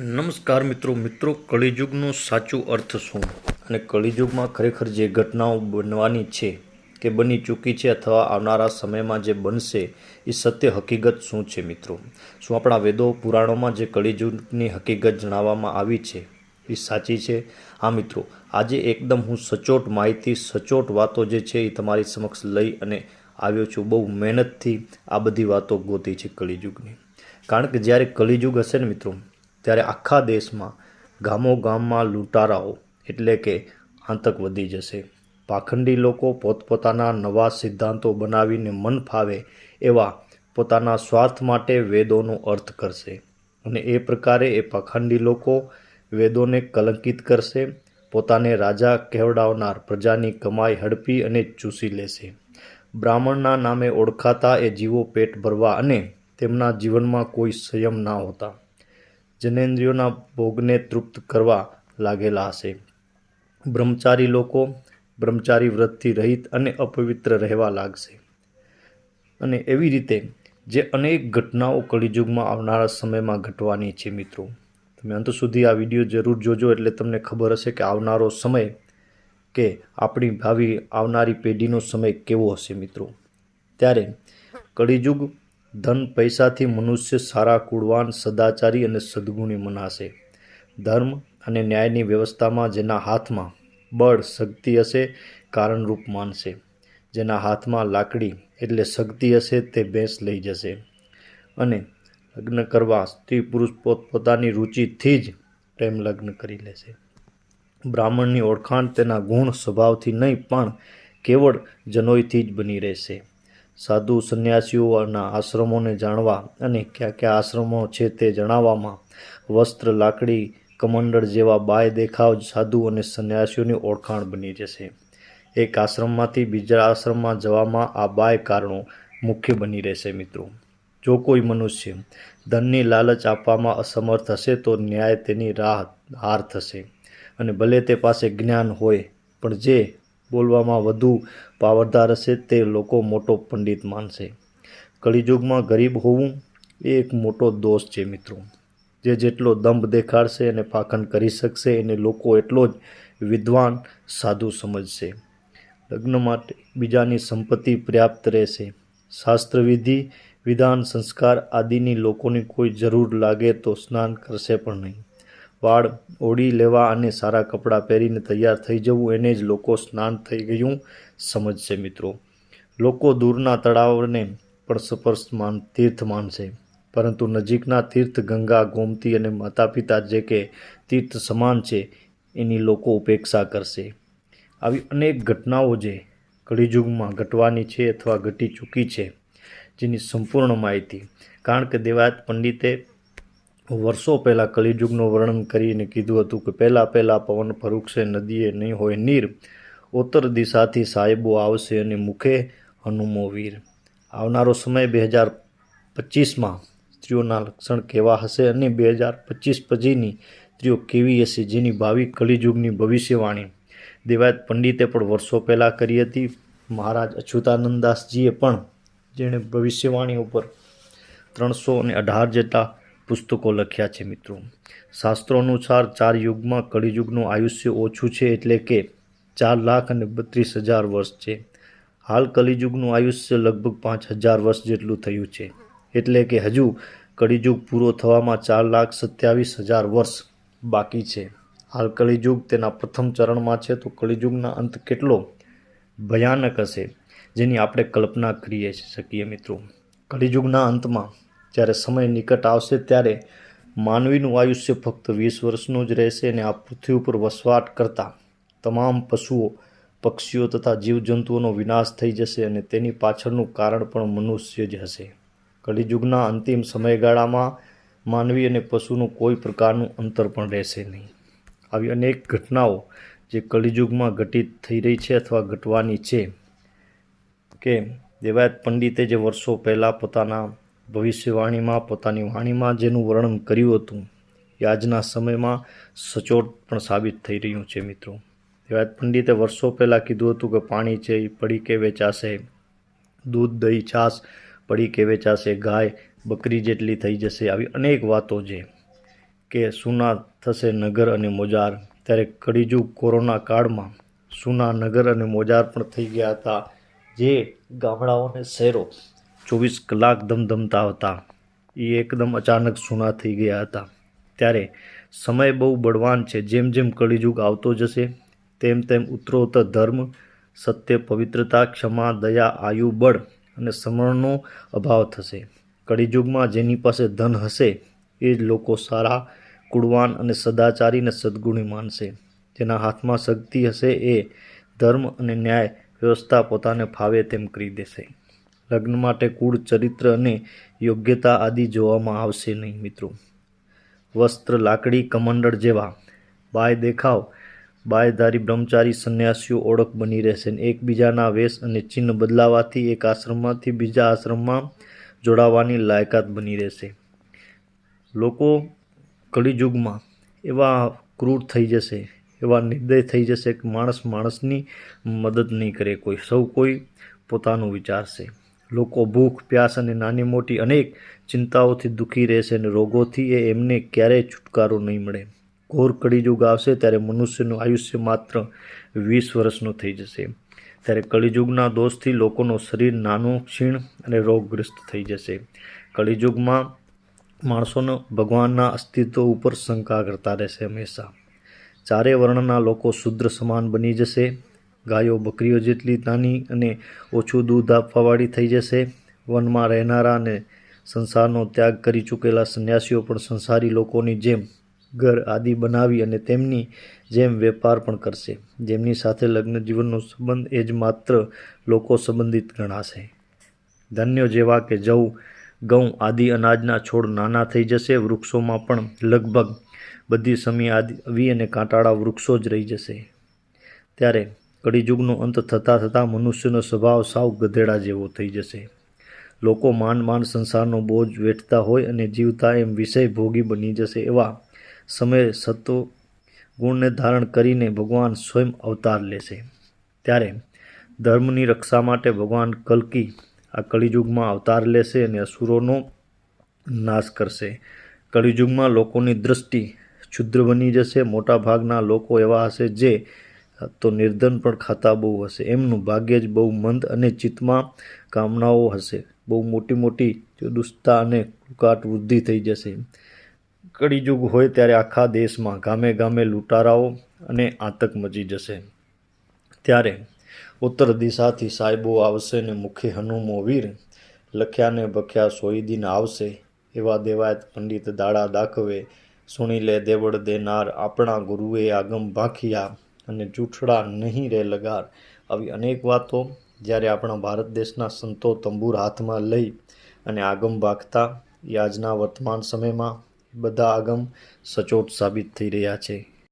નમસ્કાર મિત્રો મિત્રો, કળિયુગનો સાચું અર્થ શું? અને કળિયુગમાં ખરેખર જે ઘટનાઓ બનવાની છે કે બની ચૂકી છે અથવા આવનારા સમયમાં જે બનશે, એ સત્ય હકીકત શું છે મિત્રો? શું આપણા વેદો પુરાણોમાં જે કળિયુગની હકીકત જણાવવામાં આવી છે, એ સાચી છે? હા મિત્રો, આજે એકદમ હું સચોટ માહિતી, સચોટ વાતો જે છે એ તમારી સમક્ષ લઈ અને આવ્યો છું. બહુ મહેનતથી આ બધી વાતો ગોતી છે કળિયુગની. કારણ કે જ્યારે કળિયુગ હશે ને મિત્રો ત્યારે આખા દેશમાં ગામો ગામમાં લૂંટારાઓ એટલે કે આતંક વધી જશે. પાખંડી લોકો પોતપોતાના નવા સિદ્ધાંતો બનાવીને મન ફાવે એવા પોતાના સ્વાર્થ માટે વેદોનો અર્થ કરશે અને એ પ્રકારે એ પાખંડી લોકો વેદોને કલંકિત કરશે, પોતાને રાજા કહેવડાવનાર પ્રજાની કમાઈ હડપી અને ચૂસી લેશે. બ્રાહ્મણના નામે ઓળખાતા એ જીવો પેટ ભરવા અને તેમના જીવનમાં કોઈ સંયમ ના હોતા. જનેન્દ્રિયોના ભોગને તૃપ્ત કરવા લાગેલા હશે. બ્રહ્મચારી લોકો બ્રહ્મચારી વ્રતથી રહિત અને અપવિત્ર રહેવા લાગશે. અને એવી રીતે જે અનેક ઘટનાઓ કળિયુગમાં આવનારા સમયમાં ઘટવાની છે મિત્રો. તમે અંત સુધી આ વીડિયો જરૂર જોજો એટલે તમને ખબર હશે કે આવનારો સમય કે આપણી ભાવિ આવનારી પેઢીનો સમય કેવો હશે મિત્રો. ત્યારે કળિયુગ ધન પૈસાથી મનુષ્ય સારા કુળવાન, સદાચારી અને સદગુણી મનાશે. ધર્મ અને ન્યાયની વ્યવસ્થામાં જેના હાથમાં બળ, શક્તિ હશે, કારણરૂપ માનશે. જેના હાથમાં લાકડી એટલે શક્તિ હશે તે ભેંસ લઈ જશે. અને લગ્ન કરવા સ્ત્રી પુરુષ પોતપોતાની રુચિથી જ પ્રેમ લગ્ન કરી લેશે. બ્રાહ્મણની ઓળખાણ તેના ગુણ સ્વભાવથી નહીં, પણ કેવળ જનોઈથી જ બની રહેશે. સાધુ સંન્યાસીઓના આશ્રમોને જાણવા અને કયા કયા આશ્રમો છે તે જણાવવામાં વસ્ત્ર, લાકડી, કમંડળ જેવા બાય દેખાવ સાધુ અને સંન્યાસીઓની ઓળખાણ બની જશે. એક આશ્રમમાંથી બીજા આશ્રમમાં જવામાં આ બાય કારણો મુખ્ય બની રહેશે મિત્રો. જો કોઈ મનુષ્ય ધનની લાલચ આપવામાં અસમર્થ હશે તો ન્યાય તેની રાહ હાર થશે અને ભલે તે પાસે જ્ઞાન હોય, પણ જે બોલવામાં વધુ પાવરદાર હશે તે લોકો મોટો પંડિત માનશે. કળીયુગમાં ગરીબ હોવું એ એક મોટો દોષ છે મિત્રો. જે જેટલો દંભ દેખાડશે અને પાખંડ કરી શકશે, એને લોકો એટલો જ વિદ્વાન સાધુ સમજશે. લગ્ન માટે બીજાની સંપત્તિ પર્યાપ્ત રહેશે. શાસ્ત્રવિધિ, વિધાન, સંસ્કાર આદિની લોકોની કોઈ જરૂર લાગે તો સ્નાન કરશે પણ નહીં. વાળ ઓળી લેવા અને સારા કપડાં પહેરીને તૈયાર થઈ જવું એને જ લોકો સ્નાન થઈ ગયું. સમજશે મિત્રો. લોકો દૂરના તળાવને પણ સ્પર્શ માન તીર્થ માનશે પરંતુ નજીકના તીર્થ ગંગા, ગોમતી અને માતા પિતા જે કે તીર્થ સમાન છે, એની લોકો ઉપેક્ષા કરશે. આવી અનેક ઘટનાઓ જે કળીયુગમાં ઘટવાની છે અથવા ઘટી ચૂકી છે, જેની સંપૂર્ણ માહિતી. કારણ કે દેવાયત પંડિતે વર્ષો પહેલાં કલિયુગનું વર્ણન કરીને કીધું હતું કે પહેલાં પહેલાં પવન ફરુક્ષે નદીએ નહીં હોય નીર, ઉત્તર દિશાથી સાહેબો આવશે અને મુખે હનુમો વીર. આવનારો સમય બે હજાર પચીસમાં સ્ત્રીઓના લક્ષણ કેવા હશે અને બે હજાર પચીસ પછીની સ્ત્રીઓ કેવી હશે જેની ભાવિ કલિયુગની ભવિષ્યવાણી? દેવાયત પંડિતે પણ વર્ષો પહેલાં કરી હતી. મહારાજ અચ્યુતાનંદાસજીએ પણ જેણે ભવિષ્યવાણી ઉપર ત્રણસો અને અઢાર જેટલા પુસ્તકો લખ્યા છે મિત્રો. શાસ્ત્રો અનુસાર ચાર યુગમાં કળિયુગનું આયુષ્ય ઓછું છે એટલે કે ચાર લાખ અને બત્રીસ હજાર વર્ષ છે. હાલ કલિયુગનું આયુષ્ય લગભગ પાંચ હજાર વર્ષ જેટલું થયું છે. એટલે કે હજુ કળિયુગ પૂરો થવામાં ચાર લાખ સત્યાવીસ હજાર વર્ષ બાકી છે. હાલ કળિયુગ તેના પ્રથમ ચરણમાં છે તો કળિયુગના અંત કેટલો? ભયાનક હશે, જેની આપણે કલ્પના કરી શકીએ મિત્રો. કળિયુગના અંતમાં જ્યારે સમય નિકટ આવશે ત્યારે માનવીનું આયુષ્ય ફક્ત વીસ વર્ષનું જ રહેશે અને આ પૃથ્વી ઉપર વસવાટ કરતા તમામ પશુઓ, પક્ષીઓ તથા જીવજંતુઓનો વિનાશ થઈ જશે અને તેની પાછળનું કારણ પણ મનુષ્ય જ હશે. કલિયુગના અંતિમ સમયગાળામાં માનવી અને પશુનું કોઈ પ્રકારનું અંતર પણ રહેશે નહીં. આવી અનેક ઘટનાઓ જે કલિયુગમાં ઘટિત થઈ રહી છે અથવા ઘટવાની છે કે દેવાયત પંડિતે જે વર્ષો પહેલાં પોતાના ભવિષ્યવાણીમાં, પોતાની વાણીમાં જેનું વર્ણન કર્યું હતું એ આજના સમયમાં સચોટ પણ સાબિત થઈ રહ્યું છે મિત્રો. દેવાયત પંડિતે વર્ષો પહેલાં કીધું હતું કે પાણી છે એ પડી કે વેચાશે? દૂધ, દહીં, છાશ પડી કે વેચાશે? ગાય, બકરી જેટલી થઈ જશે? આવી અનેક વાતો છે કે સુના થશે નગર અને મોજાર. ત્યારે કડીજુગ કોરોના કાળમાં સુના નગર અને મોજાર પણ થઈ ગયા હતા, જે ગામડાઓ અને શહેરો ચોવીસ કલાક ધમધમતા હતા. એ એકદમ અચાનક સૂના થઈ ગયા હતા. ત્યારે સમય બહુ બળવાન છે. જેમ જેમ કળીયુગ આવતો જશે, તેમ તેમ ઉત્તરોત્તર ધર્મ, સત્ય, પવિત્રતા, ક્ષમા, દયા, આયુ, બળ અને સમરણનો અભાવ થશે. કળીયુગમાં જેની પાસે ધન હશે, એ જ લોકો સારા, કુળવાન અને સદાચારી અને સદગુણી માનશે. જેના હાથમાં શક્તિ હશે એ ધર્મ અને ન્યાય વ્યવસ્થા પોતાને ફાવે તેમ કરી દેશે. લગ્ન માટે કુળ, ચરિત્ર અને યોગ્યતા આદિ જોવામાં આવશે નહીં, મિત્રો. વસ્ત્ર, લાકડી, કમંડળ જેવા બાય દેખાવ, બાયધારી બ્રહ્મચારી સંન્યાસીઓ ઓળખ બની રહેશે એકબીજાના વેશ અને ચિહ્ન બદલાવાથી એક આશ્રમમાંથી બીજા આશ્રમમાં જોડાવાની લાયકાત બની રહેશે. લોકો કળિયુગમાં એવા ક્રૂર થઈ જશે, એવા નિર્દય થઈ જશે કે માણસ માણસની મદદ નહીં કરે કોઈ, સૌ કોઈ પોતાનું વિચારશે. લોકો ભૂખ, પ્યાસ અને નાની મોટી અનેક ચિંતાઓથી દુઃખી રહેશે અને રોગોથી એ એમને ક્યારેય છુટકારો નહીં મળે. ઘોર કળીયુગ આવશે ત્યારે મનુષ્યનું આયુષ્ય માત્ર વીસ વર્ષનું થઈ જશે. ત્યારે કળિયુગના દોષથી લોકોનું શરીર નાનું ક્ષીણ અને રોગગ્રસ્ત થઈ જશે. કળીયુગમાં માણસોનો ભગવાનના અસ્તિત્વ ઉપર શંકા કરતા રહેશે હંમેશા. ચારે વર્ણના લોકો શુદ્ર સમાન બની જશે. ગાયો બકરીઓ જેટલી નાની અને ઓછું દૂધ આપવાવાળી થઈ જશે, વનમાં રહેનારા અને સંસારનો ત્યાગ કરી ચૂકેલા સંન્યાસીઓ પણ સંસારી લોકોની જેમ ઘર આદિ બનાવી અને તેમની જેમ વેપાર પણ કરશે. જેમની સાથે લગ્ન જીવનનો સંબંધ એ જ માત્ર લોકો સંબંધિત ગણાશે. ધન્ય જેવા કે જવ ઘઉં આદિ અનાજના છોડ નાના થઈ જશે, વૃક્ષોમાં પણ લગભગ બધી સમી આદિ આવી અને કાંટાળા વૃક્ષો જ રહી જશે. ત્યારે કળિયુગનો અંત થતાં થતાં મનુષ્યનો સ્વભાવ સાવ ગધેડા જેવો થઈ જશે. લોકો માંડ માંડ સંસારનો બોજ વેઠતા હોય અને જીવતા એમ વિષય ભોગી બની જશે એવા સમયે સત્વ ગુણને ધારણ કરીને ભગવાન સ્વયં અવતાર લેશે. ત્યારે ધર્મની રક્ષા માટે ભગવાન કલ્કી આ કળિયુગમાં અવતાર લેશે અને અસુરોનો નાશ કરશે. કળિયુગમાં લોકોની દ્રષ્ટિ ક્ષુદ્ર બની જશે. મોટા ભાગના લોકો એવા હશે જે તો નિર્ધન પણ ખાતા બહુ હશે. એમનું ભાગ્ય જ બહુ મંદ અને ચિત્તમાં કામનાઓ હશે. બહુ મોટી મોટી દુષ્ટતા અને કુકાટ વૃદ્ધિ થઈ જશે. કળિયુગ હોય ત્યારે આખા દેશમાં ગામે ગામે લૂંટારાઓ અને આતંક મચી જશે. ત્યારે ઉત્તર દિશાથી સાહેબો આવશે ને મુખ્ય હનુમો વીર લખ્યા ને બખ્યા સોઈદીન આવશે. એવા દેવાયત પંડિત દાડા દાખવે, સુણી લે દેવડ દેનાર, આપણા ગુરુએ આગમ ભાંખિયા અને જૂઠડા નહીં રે લગાર. આવી અનેક વાતો જ્યારે આપણા ભારત દેશના સંતો તંબુર હાથમાં લઈ અને આગમ ભાગતા એ આજના વર્તમાન સમયમાં બધા આગમ સચોટ સાબિત થઈ રહ્યા છે.